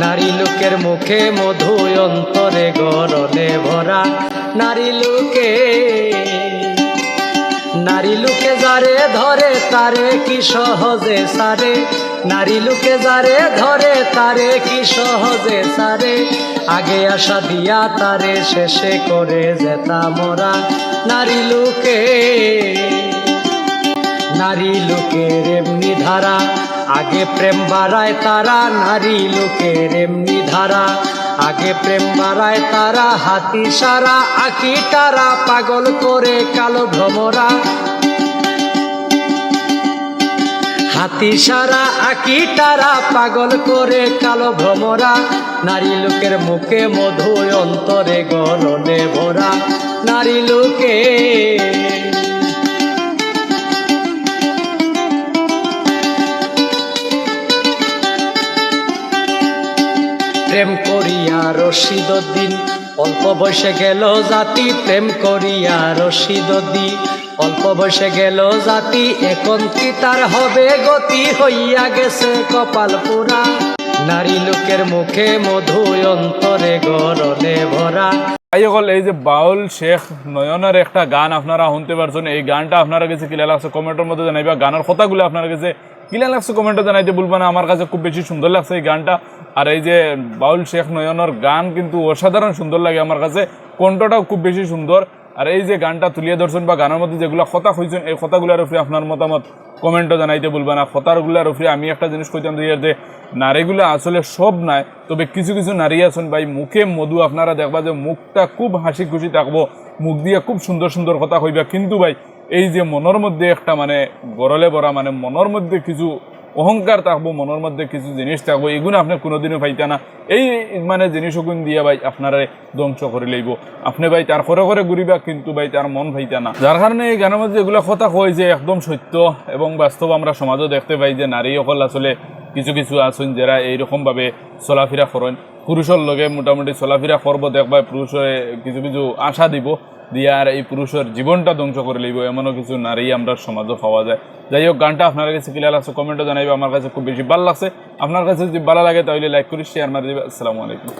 নারী লোকের মুখে মধু অন্তরে গরলে ভরা নারী লোকে। নারী লোকে যারে ধরে তারে কি সহজে সারে? নারী লোকে যারে ধরে তারে কি সহজে সারে? আগে আশা দিয়া তারে শেষে করে যেতা মরা নারী লোকে। নারী লোকের এমনি ধারা। আগে প্রেম বাড়ায় তারা, নারী লোকের এমনি ধারা। আগে প্রেম বাড়ায় তারা, হাতি সারা, আকি তারা, পাগল করে কালো ভ্রমরা। হাতি সারা, আকি তারা, পাগল করে কালো ভ্রমরা। নারী লোকের মুখে মধু অন্তরে গরনে ভরা। নারী লোকে প্রেম করিয়া রশিদ দিন অল্প বয়সে গেল জাতি, প্রেম করিয়া রশিদ দি অল্প বয়সে গেল জাতি, এখন কি তার হবে গতি? হইয়া গেছে কপাল পুরা। নারী লোকের মুখে মধু অন্তরে গরনে ভরা। ভাই সকল এই যে বাউল শেখ নয়নের একটা গান আপনারা শুনতে পারছেন, এই গানটা আপনারা কাছে কিলা লাগছে কমেন্টের মধ্যে জানাইবা। গানের কথাগুলো আপনার কাছে কিলা লাগছে কমেন্টে জানাইতে বলব না, আমার কাছে খুব বেশি সুন্দর লাগছে এই গানটা। আর এই যে বাউল শেখ নয়নের গান কিন্তু অসাধারণ সুন্দর লাগে আমার কাছে, কণ্ঠটাও খুব বেশি সুন্দর। আর এই যে গানটা তুলিয়ে ধরছেন বা গানের মধ্যে যেগুলো কথা হয়েছেন এই কথাগুলোর উপরে আপনার মতামত কমেন্টও জানাইতে বলবেন না। কথাগুলোর উপরে আমি একটা জিনিস কইতাম যে নারীগুলো আসলে সব নাই, তবে কিছু কিছু নারী আছেন ভাই, মুখে মধু আপনারা দেখবা যে মুখটা খুব হাসি খুশি থাকব, মুখ দিয়ে খুব সুন্দর সুন্দর কথা কইবা। কিন্তু ভাই এই যে মনের মধ্যে একটা মানে গরলে ভরা মানে মনের মধ্যে কিছু অহংকার থাকব মনের মধ্যে কিছু জিনিস থাকব এগুলো আপনি কোনোদিনও পাইতে না। এই মানে জিনিসগুন দিয়া ভাই আপনারা ধ্বংস করে লইব। আপনি ভাই তার করে করে ঘুরিবা কিন্তু ভাই তার মন পাইতে না। যার কারণে এই গানের মধ্যে এগুলো কথা কয় যে একদম সত্য এবং বাস্তব আমরা সমাজও দেখতে পাই যে নারী সকল আসলে কিছু কিছু আছেন যারা এইরকমভাবে চলাফেরা করেন। পুরুষের লগে মোটামুটি চলাফেরা করব দেখবা পুরুষে কিছু কিছু আশা দিব। দিয়ে আর এই পুরুষের জীবনটা ধ্বংস করে লইব, এমনও কিছু নারী আমরা সমাজও পাওয়া যায়। যাই হোক, গানটা আপনার কাছে ক্লিয়ার লাগছে কমেন্টও জানাইবে, আমার কাছে খুব বেশি ভালো লাগছে। আপনার কাছে যদি ভালো লাগে তাহলে লাইক করি শেয়ার মারি দিবে। আসসালামু আলাইকুম।